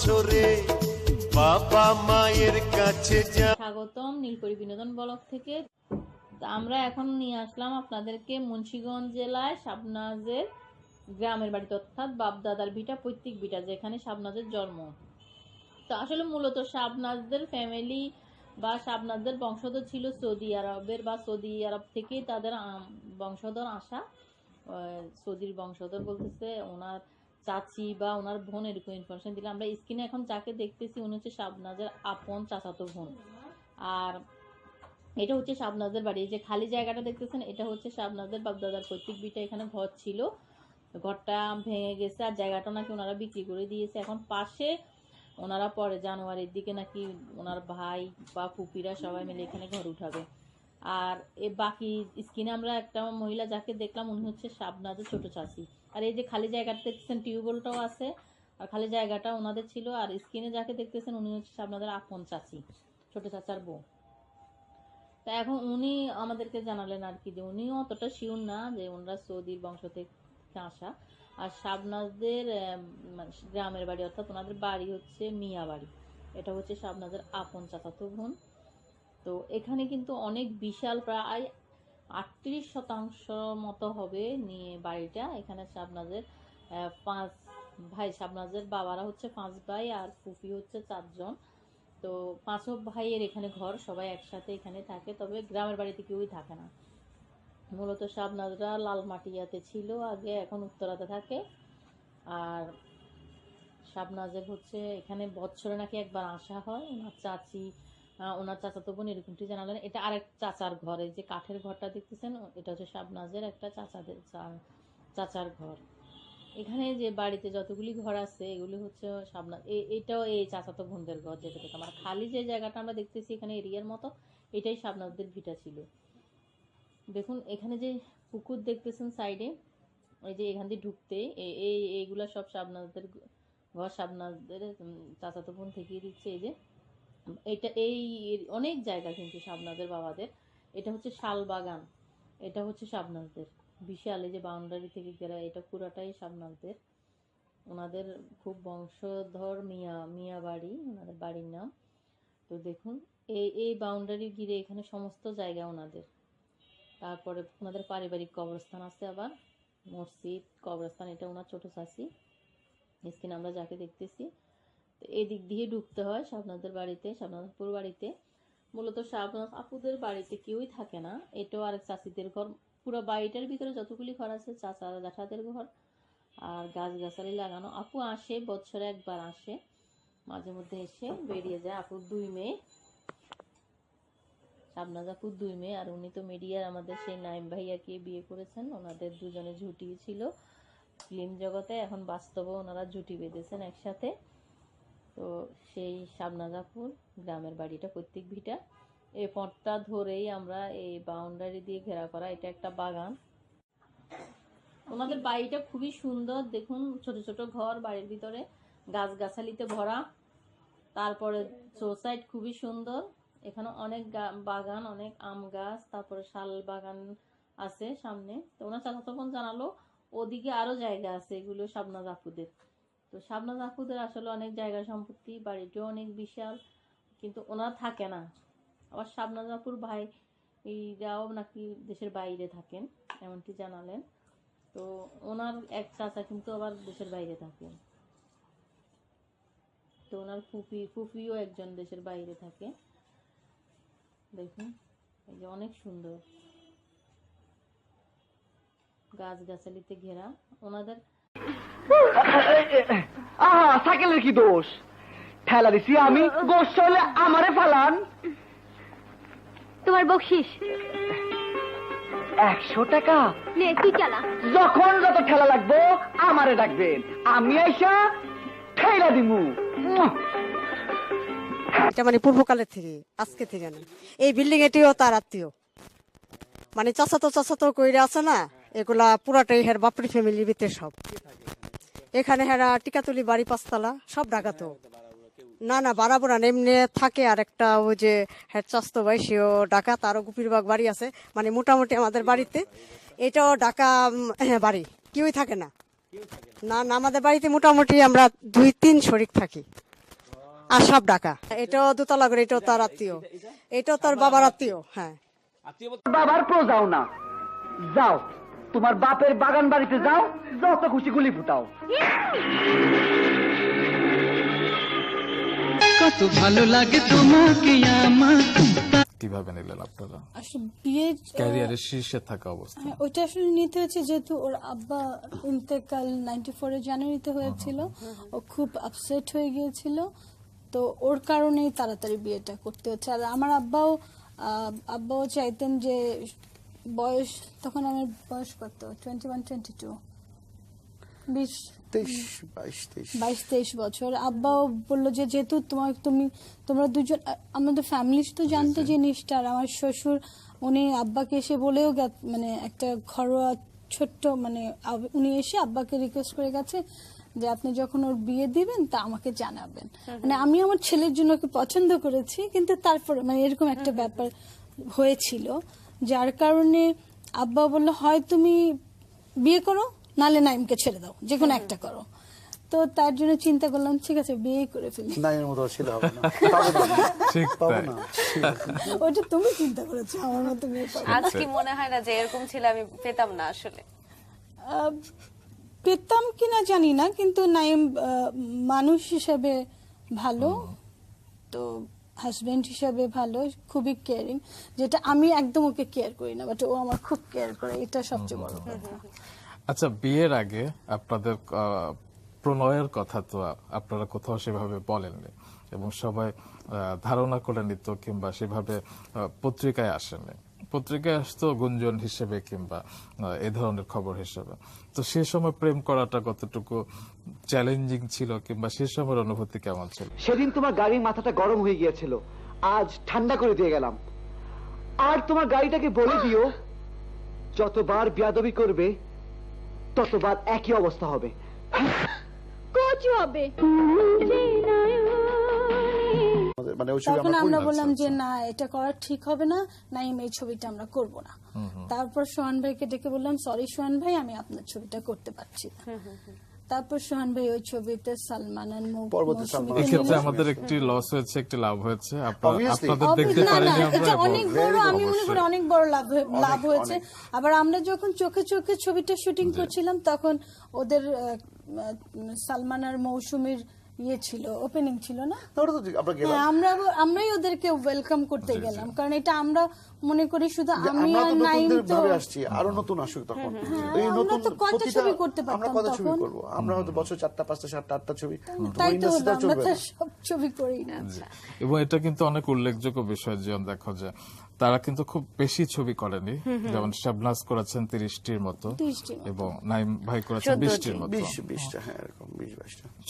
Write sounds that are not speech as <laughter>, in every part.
বছরে বাবা মায়ের কাছে স্বাগতম নীলপরি বিনোদন থেকে। আমরা এখন নিয়ে আসলাম আপনাদেরকে জেলায় শাবনাজের গ্রামের বাড়িতে, অর্থাৎ বাপদাদার ভিটা, পৈতৃক ভিটা, যেখানে জন্ম। তো আসলে মূলত শাবনাজদের ফ্যামিলি বা শাবনাজদের বংশধর ছিল সৌদি আরবের বা সৌদি আরব থেকেই তাদের বংশধর আসা। সৌদির বংশধর বলতেছে, ওনার চাচি বা ওনার বোন এরকম ইনফরমেশন দিলে আমরা স্ক্রিনে এখন যাকে দেখতেছি, উনি হচ্ছে শাবনাজের আপন চাচাতো বোন। আর এটা হচ্ছে শাবনাজের বাড়ি। যে খালি জায়গাটা দেখতেছেন, এটা হচ্ছে শাবনাজের বাপদাদার পৈতৃক বিটা। এখানে ঘর ছিল। ঘরটা ভেঙে গেছে আর জায়গাটা নাকি ওনারা বিক্রি করে দিয়েছে। এখন পাশে ওনারা পরে জানুয়ারির দিকে নাকি ওনার ভাই বা ফুপিরা সবাই মিলে এখানে ঘর উঠাবে। আর এ বাকি স্কিনে আমরা একটা মহিলা যাকে দেখলাম, উনি হচ্ছে শাবনাজের ছোট চাষি আর এই যে খালি জায়গাটা দেখতেছেন, টিউবওয়েলটাও আছে। আর খালি জায়গাটা ওনাদের ছিল। আর স্কিনে যাকে দেখতেছেন, উনি হচ্ছে শাবনাজের আপন চাচি, ছোট চাচার বউ। তা এখন উনি আমাদেরকে জানালেন আর কি যে উনিও অতটা শিওর না যে ওনারা সৌদির বংশ থেকে আসা। আর শাবনাজদের মানে গ্রামের বাড়ি, অর্থাৎ ওনাদের বাড়ি হচ্ছে মিয়া বাড়ি। এটা হচ্ছে শাবনাজের আপন চাচাতো বোন। তো এখানে কিন্তু অনেক বিশাল প্রায় আটত্রিশ শতাংশ মতো হবে নিয়ে বাড়িটা। এখানে শাবনাজের পাঁচ ভাই শাবনাজের বাবারা হচ্ছে পাঁচ ভাই আর ফুফি হচ্ছে চারজন। তো পাঁচও ভাইয়ের এখানে ঘর, সবাই একসাথে এখানে থাকে, তবে গ্রামের বাড়িতে কেউই থাকে না। মূলত শাবনাজরা লালমাটিয়াতে ছিল আগে, এখন উত্তরাতে থাকে। আর শাবনাজের হচ্ছে এখানে বছরে নাকি একবার আসা হয়। ওনার চাচি ওনার চাচাতো বোন এরকমটি জানালেন এটা আরেক চাচার ঘর যে কাঠের ঘরটা দেখতেছেন এটা হচ্ছে শাবনাজের একটা চাচাদের চাচার ঘর। এখানে যে বাড়িতে যতগুলি ঘর আছে এগুলি হচ্ছে এ- এটাও এই চাচাতো বোনদের ঘর যেটা দেখলাম। আর খালি যে জায়গাটা আমরা দেখতেছি এখানে এরিয়ার মতো এটাই শাবনাজদের ভিটা ছিল। দেখুন এখানে যে পুকুর দেখতেছেন সাইডে এই যে এখান দিয়ে ঢুকতে এই এই এইগুলা সব শাবনাজদের ঘর শাবনাজদের উম, চাচাতো বোন থেকেই দিচ্ছে এই যে এটা এই অনেক জায়গা কিন্তু শাবনাজের বাবাদের। এটা হচ্ছে শাল বাগান এটা হচ্ছে শাবনাজদের। বিশাল, এই যে বাউন্ডারি থেকে ঘেরা, এটা পুরাটাই শাবনাজদের। ওনাদের খুব বংশধর মিয়া মিয়া বাড়ি, ওনাদের বাড়ির নাম। তো দেখুন, এই এই বাউন্ডারি ঘিরে এখানে সমস্ত জায়গা ওনাদের। তারপরে ওনাদের পারিবারিক কবরস্থান আছে আবার। মসজিদ, কবরস্থান, এটা ওনার ছোট চাষি স্ক্রিন আমরা যাকে দেখতেছি। তো এই দিক দিয়ে ঢুকতে হয় শাবনাদের বাড়িতে শাবনাথপুর বাড়িতে। মূলত শাবনাথ আপুদের বাড়িতে কেউই থাকে না। এটাও আরেক চাষিদের ঘর। পুরো বাড়িটার ভিতরে যতগুলি ঘর আছে চাচা জ্যাঠাদের ঘর আর গাছ গাছালি লাগানো। আপু আসে, বছরে একবার আসে, মাঝে মধ্যে এসে বেরিয়ে যায়। আপুর দুই মেয়ে। শাবনাজ আপুর দুই মেয়ে আর উনি তো মিডিয়ার আমাদের সেই নাইম ভাইয়াকে বিয়ে করেছেন। ওনাদের দুজনে জুটি ছিল। ফিল্ম জগতে এখন বাস্তবে ওনারা জুটি বেঁধেছেন একসাথে। তো সেই শাবনাজাপুর গ্রামের বাড়িটা, প্রত্যেক ভিটা। এই পথটা ধরেই আমরা এই বাউন্ডারি দিয়ে ঘেরা করা, এটা একটা বাগান। ওনাদের বাড়িটা খুবই সুন্দর, দেখুন, ছোট ছোট ঘর, বাড়ির ভিতরে গাছগাছালিতে ভরা। তারপরে সোসাইট খুবই সুন্দর। এখানে অনেক বাগান, অনেক আম গাছ, তারপরে শাল বাগান আছে সামনে। তো ওনার চাচা বোন জানালো, ওদিকে আরও জায়গা আছে এগুলো শাবনাজ আপুদের তো শাবনাজ আপুদের আসলে অনেক জায়গা সম্পত্তি, বাড়িটাও অনেক বিশাল, কিন্তু ওনার থাকে না। আবার শাবনাজ আপুর ভাই এইরাও নাকি দেশের বাইরে থাকেন, এমনটি জানালেন। তো ওনার এক চাচা কিন্তু আবার দেশের বাইরে থাকেন। তো ওনার ফুফি ফুফিও একজন দেশের বাইরে থাকে। দেখুন, এই যে অনেক সুন্দর। গাছগাছালিতে ঘেরা। ওনাদের আহা সাইকেলের কি দোষ? ঠেলা দিছি আমি গোস হলে আমারে ফালান। তোমার বকশিস। একশো টাকা? নে তুই চালা। যখন যত ঠেলা লাগবো আমারে ডাকবেন। আমি আইসা ঠেলা দিমু। এটা মানে পূর্বকালের থেকে আজকে থেকে না। এই বিল্ডিং এটিও তার আত্মীয়। মানে চাচাতো চাচাতো কইরা আছে না এগুলা পুরাটাই হের বাপরি ফ্যামিলির ভিতরে সব। এখানে হেরা টিকাতুলি বাড়ি পাঁচতলা সব ডাকাতো। না না বাড়াবো না এমনি থাকে আর একটা ওই যে হেড চাস্তো ভাই সেও ডাকা তারও গুপিরবাগ বাড়ি আছে। মানে মোটামুটি আমাদের বাড়িতে এটাও ডাকা উম, বাড়ি। কেউই থাকে না। না না আমাদের বাড়িতে মোটামুটি আমরা দুই তিন শরিক থাকি। আর সব ডাকা। এটাও দোতলা করে এটাও তার আত্মীয়। এটাও তার বাবার আত্মীয় হ্যাঁ। বাবার প্রো যাও না। যাও। তোমার বাপের বাগান বাড়িতে যাও যত খুশি গুলি ফুটাও। কত ভালো লাগে তোমাকে আমার। কীভাবে নিলেন আপনারা? আসলে বিয়ের ক্যারিয়ারের শীর্ষে থাকা অবস্থা। হ্যাঁ, ওইটা আসলে নিতে হয়েছে যেহেতু ওর আব্বা ইন্তেকাল নাইনটি ফোরে জানুয়ারিতে হয়েছিল। ও খুব আপসেট হয়ে গিয়েছিল। তো ওর কারণেই তাড়াতাড়ি বিয়েটা করতে হচ্ছে। আর আমার আব্বাও আহ, আব্বাও চাইতেন যে বয়স তখন আমার বয়স কত? টোয়েন্টি ওয়ান টোয়েন্টি টু বিশ তেইশ বাইশ তেইশ। বাইশ তেইশ বছর। আব্বাও বলল যে যেহেতু তোমার তুমি তোমরা দুজন আমাদের ফ্যামিলি তো জানতো জিনিসটা আর আমার শ্বশুর উনি আব্বাকে এসে বলেও গে- মানে একটা ঘরোয়া ছোট্ট মানে উনি এসে আব্বাকে রিকোয়েস্ট করে গেছে যে আপনি যখন ওর বিয়ে দিবেন তা আমাকে জানাবেন। মানে আমি আমার ছেলের জন্য ওকে পছন্দ করেছি কিন্তু তারপরে মানে এরকম একটা ব্যাপার হয়েছিল। যার কারণে আব্বা বলল হয় তুমি বিয়ে করো নালে নাইমকে ছেড়ে দাও যে কোনো একটা করো। তো তার জন্য চিন্তা করলাম ঠিক আছে বিয়ে করে ফেলি। না মতো ছেলে হবে <laughs> না। ঠিক পাবো না। ওটা তুমি চিন্তা করেছ আমার মতো বিয়ে করো কি মনে হয় না যে এরকম ছেলে আমি পেতাম না আসলে? আহ, পেতাম কিনা জানি না কিন্তু নাইম মানুষ হিসেবে ভালো। তো হাজবেন্ড হিসাবে ভালো, খুবই কেয়ারিং যেটা আমি একদম ওকে কেয়ার করি না বাট ও আমার খুব কেয়ার করে, এটা সবচেয়ে বড় আচ্ছা বিয়ের আগে আপনাদের প্রণয়ের কথা তো আপনারা কোথাও সেভাবে বলেননি, এবং সবাই ধারণা করে নিত কিংবা সেভাবে পত্রিকায় আসেনি পত্রিকায় আসতো গুঞ্জন হিসেবে কিংবা এ ধরনের খবর হিসেবে। তো সে সময় প্রেম করাটা কতটুকু চ্যালেঞ্জিং ছিল কিংবা সে সময়ের অনুভূতি কেমন ছিল? সেদিন তোমার গাড়ির মাথাটা গরম হয়ে গিয়েছিল। আজ ঠান্ডা করে দিয়ে গেলাম। আর তোমার গাড়িটাকে বলে দিও যতবার বিয়াদবি করবে ততবার একই অবস্থা হবে। আমাদের- মানে ওই ছবি তখন আমরা। বললাম যে না এটা করা ঠিক হবে না নাইম এই ছবিটা আমরা করব না। তারপর সোহান ভাইকে ডেকে বললাম সরি সোহান ভাই আমি আপনার ছবিটা করতে পারছি না। তারপর সোহান ভাই ওই ছবিতে সালমান আর। এক্ষেত্রে আমাদের একটি লস হয়েছে একটি লাভ হয়েছে। আপনাদের দেখতে পারিনি এটা অনেক বড় আমি মনে করি অনেক বড় লাভ লাভ হয়েছে। আবার আমরা যখন চোখে চোখে ছবিটা শুটিং করছিলাম তখন ওদের সালমান আর মৌসুমীর ইয়ে ছিল ওপেনিং ছিল না? না, ওটা তো আমরা গেলাম। হ্যাঁ আমরা আমরাই ওদেরকে ওয়েলকাম করতে গেলাম। কারণ এটা আমরা মনে করি শুধু আমি আর তো তো আসছি আরও নতুন আসুক তখন। এই নতুন তো কয়টা প্রতিটা- ছবি করতে আমরা কত ছবি? করব? আমরা হয়তো বছর চারটা পাঁচটা সাতটা আটটা ছবি। তাই তো আমরা তো সব ছবি করি না এবং এটা কিন্তু অনেক উল্লেখযোগ্য বিষয় যেমন দেখো যে তারা কিন্তু খুব বেশি ছবি করেনি। যেমন শাবনাজ করেছেন তিরিশটির মতো এবং নাইম ভাই করেছেন বিশটির মতো। হ্যাঁ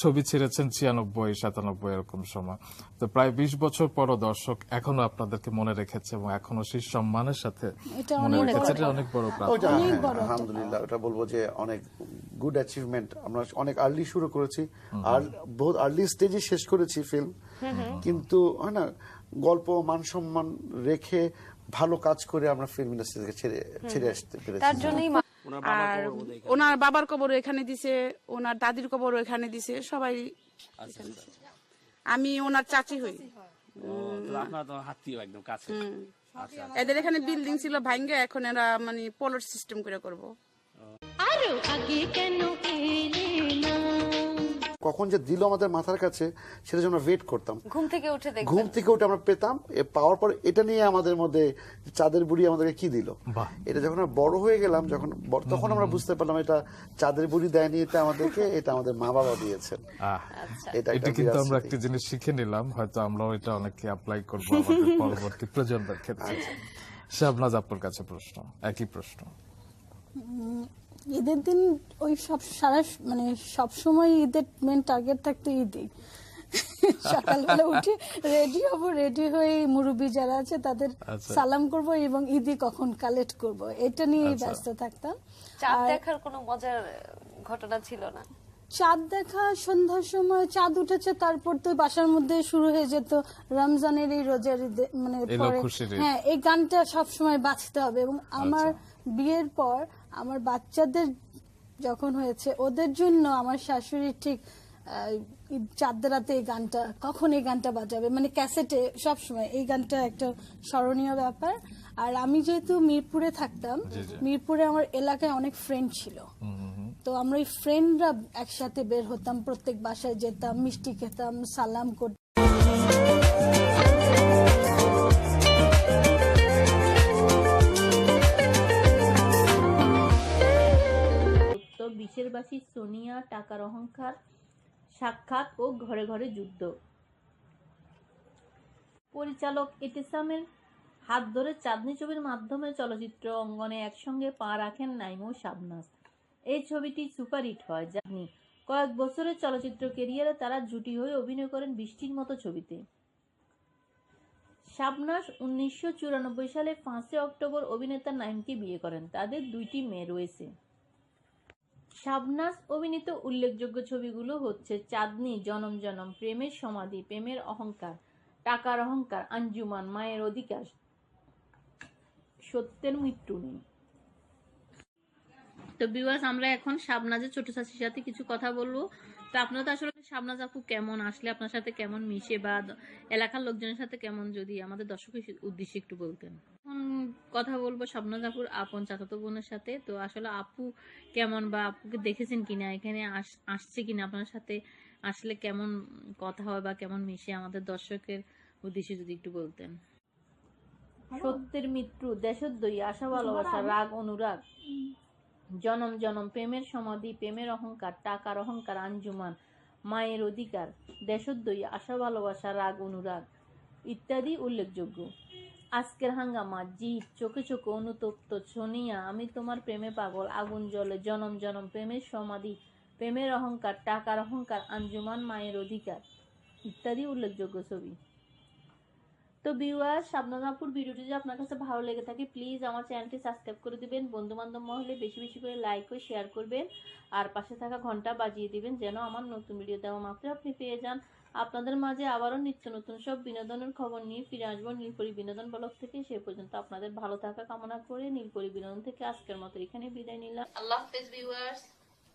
ছবি ছেড়েছেন ছিয়ানব্বই সাতানব্বই এরকম সময়। তো প্রায় বিশ বছর পরও দর্শক এখনও আপনাদেরকে মনে রেখেছে এবং এখনও সেই সম্মানের সাথে মনে অনেক রেখেছে। বড়। এটা অনেক বড় হ্যাঁ, আলহামদুলিল্লাহ ওটা বলব যে অনেক গুড অ্যাচিভমেন্ট আমরা অনেক আর্লি শুরু করেছি আর বহুত আর্লি স্টেজে শেষ করেছি ফিল্ম কিন্তু হয় না গল্প মান সম্মান রেখে ভালো কাজ করে আমরা ফিল্ম ইন্ডাস্ট্রি থেকে ছেড়ে ছেড়ে আসতে পেরেছি। তার জন্যই আর ওনার বাবার কবর এখানে। দিছে ওনার দাদির কবরও এখানে দিছে সবাই আমি ওনার চাচি হই। আপনার তো একদম কাছে। এদের এখানে বিল্ডিং ছিল ভাঙ্গে এখন এরা মানে পোলার সিস্টেম করে করব। কখন যে দিল আমাদের মাথার কাছে সেটা জন্য ওয়েট করতাম। ঘুম থেকে উঠে ঘুম থেকে উঠে আমরা পেতাম এ পাওয়ার পর এটা নিয়ে আমাদের মধ্যে চাঁদের বুড়ি আমাদেরকে কি দিল। এটা যখন আমরা বড় হয়ে গেলাম যখন তখন আমরা বুঝতে পারলাম এটা চাঁদের বুড়ি দেয়নি এটা আমাদেরকে এটা আমাদের মা বাবা দিয়েছেন এটা এটা কিন্তু আমরা একটা জিনিস শিখে নিলাম হয়তো আমরাও এটা অনেকে অ্যাপ্লাই করব আমাদের <laughs> পরবর্তী প্রজন্মের ক্ষেত্রে। শাবনাজ আপনার কাছে প্রশ্ন একই প্রশ্ন। ঈদের দিন ওই সব সারা মানে সব সময় ঈদের মেন টার্গেট থাকতো ঈদই। <laughs> সকালবেলা উঠে রেডি হব রেডি হয়ে মুরব্বী যারা আছে তাদের আচ্ছা। সালাম করব এবং ঈদি কখন কালেক্ট করব। এটা নিয়েই আচ্ছা। ব্যস্ত থাকতাম। চাঁদ দেখার কোনো মজার ঘটনা ছিল না? চাঁদ দেখা সন্ধ্যার সময় চাঁদ উঠেছে তারপর তো বাসার মধ্যে শুরু হয়ে যেত রমজানের এই রোজার ঈদে- মানে পরে। হ্যাঁ এই গানটা সব সময় বাঁচতে হবে এবং আমার বিয়ের পর আমার বাচ্চাদের যখন হয়েছে ওদের জন্য আমার শাশুড়ি ঠিক চাঁদের রাতে এই গানটা কখন এই গানটা বাজাবে? মানে ক্যাসেটে সব সময় এই গানটা একটা স্মরণীয় ব্যাপার। আর আমি যেহেতু মিরপুরে থাকতাম মিরপুরে আমার এলাকায় অনেক ফ্রেন্ড ছিল। তো আমরা ওই ফ্রেন্ডরা একসাথে বের হতাম প্রত্যেক বাসায় যেতাম মিষ্টি খেতাম সালাম করতাম। বিশের বাসী সোনিয়া টাকার অহংকার সাক্ষাৎ ও ঘরে ঘরে যুদ্ধ। পরিচালক এটেসামের হাত ধরে চাঁদনি ছবির মাধ্যমে চলচ্চিত্র অঙ্গনে একসঙ্গে পা রাখেন নাইম ও শাবনাজ। এই ছবিটি সুপারহিট হয় জানি কয়েক বছরের চলচ্চিত্র কেরিয়ারে তারা জুটি হয়ে অভিনয় করেন বৃষ্টির মতো ছবিতে। শাবনাজ উনিশশো সালে পাঁচই অক্টোবর অভিনেতা নাইমকে বিয়ে করেন। তাদের দুইটি মেয়ে রয়েছে। শাবনাজ অভিনীত উল্লেখযোগ্য ছবিগুলো হচ্ছে চাঁদনি, জনম জনম, প্রেমের সমাধি, প্রেমের অহংকার, টাকার অহংকার, আঞ্জুমান, মায়ের অধিকার, সত্যের মৃত্যু নেই। তো বিবাস আমরা এখন শাবনাজের ছোট চাষির সাথে কিছু কথা বলব। তো আপনারা তো আসলে শাবনাজ আপু কেমন? আসলে আপনার সাথে কেমন মিশে বা এলাকার লোকজনের সাথে কেমন? যদি আমাদের দর্শকের উদ্দেশ্যে একটু বলতেন। কথা বলব শাবনাজ আপুর আপন চাচাতো বোনের সাথে। তো আসলে আপু কেমন বা আপুকে দেখেছেন কিনা? এখানে আস- আসছে কিনা? আপনার সাথে আসলে কেমন কথা হয় বা কেমন মিশে? আমাদের দর্শকের উদ্দেশ্যে যদি একটু বলতেন। সত্যের মৃত্যু দেশোদ্দয়ী আশা ভালোবাসা রাগ অনুরাগ। জনম জনম প্রেমের সমাধি প্রেমের অহংকার টাকার অহংকার আঞ্জুমান মায়ের অধিকার দেশোদ্দয়ী আশা ভালোবাসা রাগ অনুরাগ ইত্যাদি উল্লেখযোগ্য। আজকের হাঙ্গামা জি চোখে চোখে অনুতপ্ত ছনিয়া আমি তোমার প্রেমে পাগল, আগুন জলে জনম জনম, প্রেমের সমাধি, প্রেমের অহংকার, টাকার অহংকার, আঞ্জুমান মায়ের অধিকার, ইত্যাদি উল্লেখযোগ্য ছবি। তো ভিউয়ার শাবনাজাপুর ভিডিওটি যদি আপনার কাছে ভালো লেগে থাকে প্লিজ আমার চ্যানেলটি সাবস্ক্রাইব করে দিবেন। বন্ধু বান্ধব মহলে বেশি বেশি করে লাইক ও শেয়ার করবেন। আর পাশে থাকা ঘণ্টা বাজিয়ে দিবেন যেন আমার নতুন ভিডিও দেওয়া মাত্র আপনি পেয়ে যান। আপনাদের মাঝে আবারও নিত্য নতুন সব বিনোদনের খবর নিয়ে ফিরে আসব নীলপরি বিনোদন ব্লগ থেকে। সে পর্যন্ত আপনাদের ভালো থাকা কামনা করে নীলপরি বিনোদন থেকে আজকের মতো এখানে বিদায় নিলাম। আল্লাহ হাফেজ ভিউয়ার্স